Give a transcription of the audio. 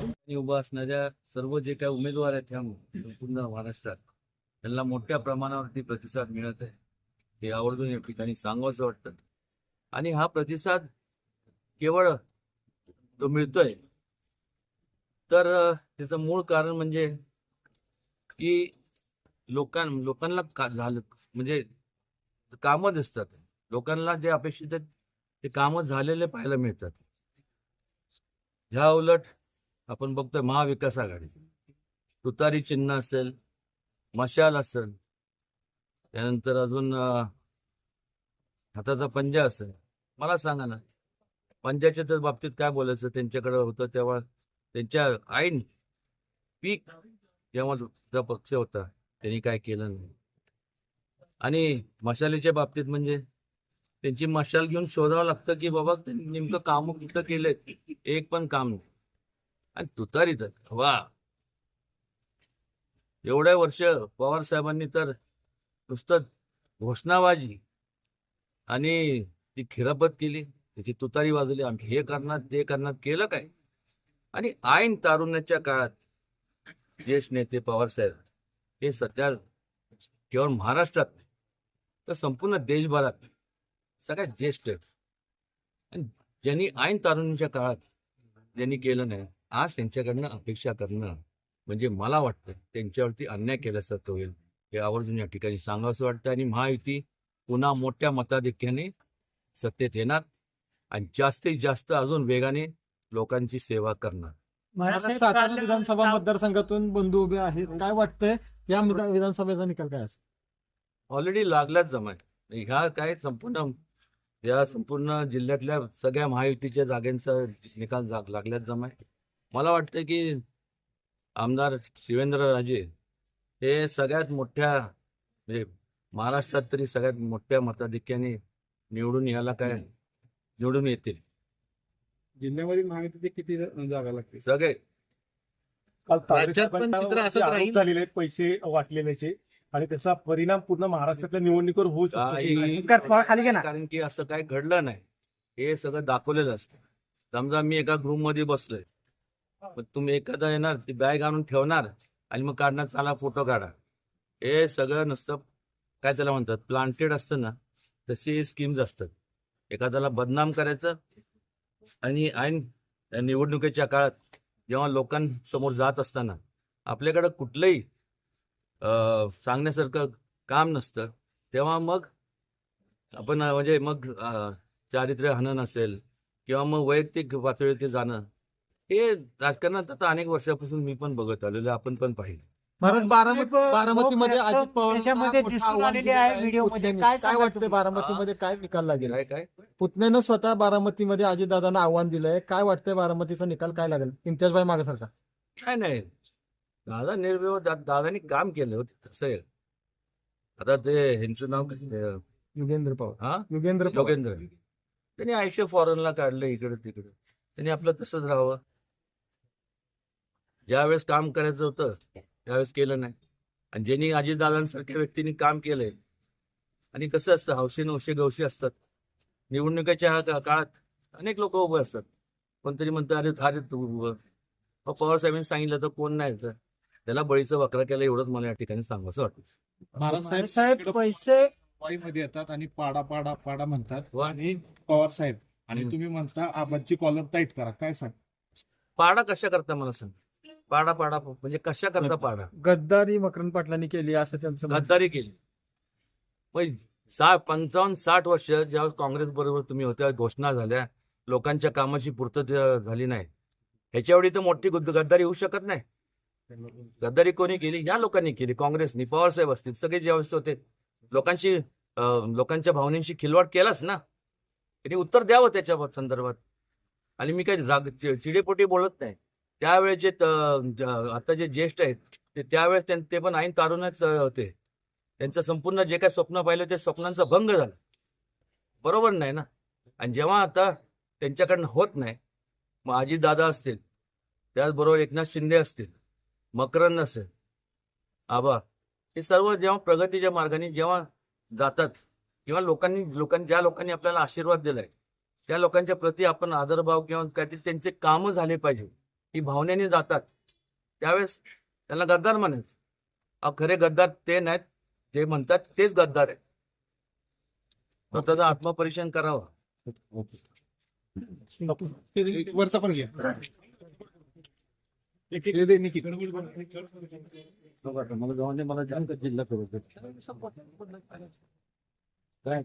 आणि उभा असणाऱ्या सर्व जे काही उमेदवार आहेत ह्या संपूर्ण महाराष्ट्रात त्यांना मोठ्या प्रमाणावरती प्रतिसाद मिळत आहे. हे आवर्जून या ठिकाणी सांगावंसं वाटतं. आणि हा प्रतिसाद केवळ तो मिळतोय. तर त्याचं मूळ कारण म्हणजे की लोकां लोकांना का झालं म्हणजे कामच दिसतात. लोकांना जे अपेक्षित आहेत ते कामं झालेले पाहायला मिळतात. ह्या उलट आपण बघतोय महाविकास आघाडी. तुतारी चिन्ह असेल मशाल असेल त्यानंतर अजून हाताचा पंजा असेल. मला सांगा ना पंजाच्या तर बाबतीत काय बोलायचं? त्यांच्याकडे होतं तेव्हा त्यांच्या आईन पीक जेव्हा जो पक्ष होता त्यांनी काय केलं नाही. आणि मशालीच्या बाबतीत म्हणजे? त्यांची मशाल घेऊन शोधावं लागतं की बाबा त्यांनी नेमकं काम कुठं केलंय एक पण काम नाही. आणि तुतारी तर वा. एवढ्या वर्ष पवार साहेबांनी तर नुसतं घोषणाबाजी आणि ती खिरापत केली त्याची तुतारी वाजवली. आम्ही हे करणार ते करणार केलं काय? आणि ऐन तारुण्याच्या काळात ज्येष्ठ नेते पवार साहेब हे सध्या केवळ महाराष्ट्रात नाही, तर संपूर्ण देशभरात सगळ्यात ज्येष्ठ. आहेत आणि ज्यांनी ऐन तारुण्याच्या काळात ज्यांनी केलं नाही आज त्यांच्याकडनं अपेक्षा करणं म्हणजे मला वाटतं त्यांच्यावरती अन्याय केल्यासारखं होईल. हे आवर्जून या ठिकाणी सांगावंसं वाटतं. आणि महायुती पुन्हा मोठ्या मताधिक्याने सत्तेत येणार आणि जास्तीत जास्त अजून वेगाने लोकांची सेवा करणार. सातारा विधानसभा मतदारसंघातून बंधू उभे आहेत. काय वाटतंय? या विधा- विधानसभेचा निकाल काय असेल? ऑलरेडी लागल्याच जमाय. ह्या काय संपूर्ण या संपूर्ण जिल्ह्यातल्या सगळ्या महायुतीच्या जागांचा निकाल जाग लागल्याच जमाय. मला वाटतं की आमदार शिवेंद्र राजे हे सगळ्यात मोठ्या म्हणजे महाराष्ट्रात तरी सगळ्यात मोठ्या मताधिक्याने निवडून यायला काय निवडून येतील. जिल्ह्यामध्ये महायुतीचे किती जागा लागतील? सगळे. काल राज्यात पण चित्र असंच आरोप राहील? झालेले आहेत पैसे वाटलेल्याचे. आणि त्याचा परिणाम पूर्ण महाराष्ट्रातल्या निवडणुकीवर होऊ शकतो. खाली घे ना. कारण की असं काही घडलं नाही. हे सगळं दाखवलेलं असतं. समजा मी एका ग्रुपमध्ये बसलोय मग तुम्ही एखादा येणार ती बॅग आणून ठेवणार आणि मग काढणार चला फोटो काढा. हे सगळं नसतं. काय त्याला म्हणतात? प्लांटेड असतं ना तशी स्कीम्स असतात. एखाद्याला बदनाम करायचं आणि ऐन निवडणुकीच्या काळात जेव्हा लोकांसमोर जात असताना आपल्याकडं कुठलंही सांगण्यासारखं काम नसतं. तेव्हा मग आपण म्हणजे मग चारित्र्य हनन असेल किंवा मग वैयक्तिक पातळीवरती जाणं हे राजकारणात आता अनेक वर्षापासून मी पण बघत आलेलो आपण पण पाहिलं. बारामतीमध्ये अजित पवार त्याच्यामध्ये दिसून आलेले आहे व्हिडिओमध्ये. काय काय सांगाल वाटतंय तुम्ही? बारामतीमध्ये? काय निकाल लागेल? काय काय? पुतण्यानं स्वतः बारामतीमध्ये अजितदादांना आव्हान दिलंय. काय वाटतंय बारामतीचा निकाल काय लागेल? इम्तियाजबाई मागासारखा काय नाही. दादा निर्भय दा, दादानी काम केलं होतं तसं आहे. आता ते ह्यांचं नाव काय? युगेंद्र पवार. हा? युगेंद्र पवार. योगेंद्र. त्यांनी आयुष्य फॉरेनला काढलं इकडे तिकडे. त्यांनी आपलं तसंच राहावं. ज्यावेळेस काम करायचं होतं त्यावेळेस केलं नाही. आणि ज्यांनी अजितदादांसारख्या व्यक्तींनी काम केलंय आणि कसं असतं हौशी नवशी गवशी असतात. निवडणुकीच्या का- काळात अनेक लोक उभे असतात. कोणतरी म्हणतं अरे अरे तू उभं. मग पवार साहेबांनी सांगितलं तर कोण नाही तर त्याला बळीचं वक्रा केलं एवढंच मला या ठिकाणी सांगायचं वाटतं. महाराज साहेब साहेब पैसे वाईमध्ये येतात आणि पाडा पाडा पाडा म्हणतात. वा. आणि पवार साहेब आणि. तुम्ही म्हणता आबादची कॉलर टाईट करा. काय सांग पाडा कशा करता मला सांग? पाडा पाडा म्हणजे कशा करता पाडा? गद्दारी मकरंद पाटलांनी केली असं त्यांचं. गद्दारी केली. सा पंचावन्न साठ वर्ष ज्यावेळेस काँग्रेस बरोबर तुम्ही होत्या घोषणा झाल्या लोकांच्या कामाची पूर्तता झाली नाही ह्याच्या एवढी तर मोठी गुद्द- गद्दारी होऊ शकत नाही. गद्दारी कोणी केली? या लोकांनी केली. काँग्रेसनी पवारसाहेब असतील सगळे ज्यावेळेस होते. लोकांशी लोकांच्या भावनेशी खिलवाड केलाच ना. त्यांनी उत्तर द्यावं त्याच्या संदर्भात. आणि मी काही राग चि- चिडेपोटी बोलत नाही. त्यावेळेचे त- ज- आता जे ज्येष्ठ आहेत ते त्यावेळेस त्यां- ते पण ऐन तारुणच होते. त्यांचं संपूर्ण जे काही स्वप्न पाहिलं ते स्वप्नांचा भंग झाला. बरोबर नाही ना? आणि जेव्हा आता त्यांच्याकडनं होत नाही मग दादा असतील त्याचबरोबर एकनाथ शिंदे असतील मकरंद असेल आबा हे सर्व जेव्हा प्रगतीच्या मार्गाने जेव्हा जातात किंवा लोकांनी लोकांनी ज्या लोकांनी आपल्याला आशीर्वाद दिलाय त्या लोकांच्या प्रती आपण आदरभाव किंवा काहीतरी त्यांचे कामं झाले पाहिजे ही भावनेने जातात. त्यावेळेस त्यांना गद्दार अहो, खरे गद्दार ते नाहीत जे म्हणतात तेच गद्दार आहेत. तर त्याचं आत्मपरीक्षण करावं. वरचा पण घ्या. मला जाऊन मला जास्त जिल्हा करू. काय